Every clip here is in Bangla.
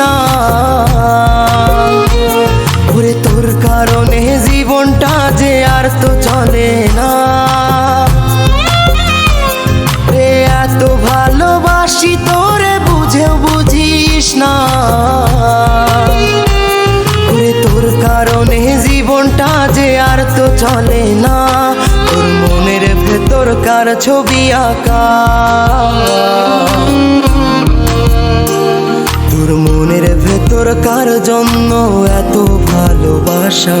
না। ওরে তোর কারণে জীবনটা যে আর তো চলে না। রে, এত ভালোবাসি তোরে, বুঝেও বুঝিস না। ওরে তোর কারণে জীবনটা যে আর তো চলে না। তোর মনের ভেতর কার ছবি আঁকা? তোর মনের ভেতর কার জন্য এত ভালোবাসা।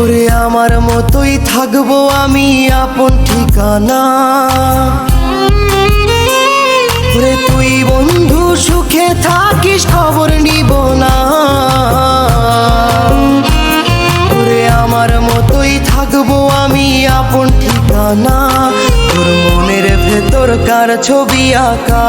ওরে আমার মতোই থাকব আমি আপন ঠিকানা। ওরে তুই বন্ধু সুখে থাকিস, খবর নিব না। ওরে আমার মতোই থাকব আমি আপন ঠিকানা। তোর মনের ভেতরকার ছবি আঁকা।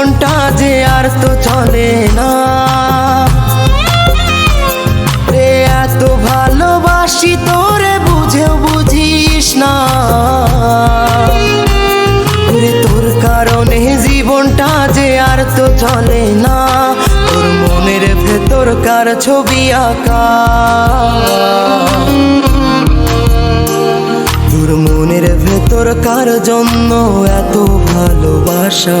জীবনটা যে আর তো চলে না। রে, এত ভালোবাসি তোরে, বুঝেও বুঝিস না। ওরে তোর কারণে জীবনটা যে আর তো চলে না। তোর মনের ভেতর কার ছবি আঁকা? তোর মনের ভেতর কার জন্য এত ভালোবাসা?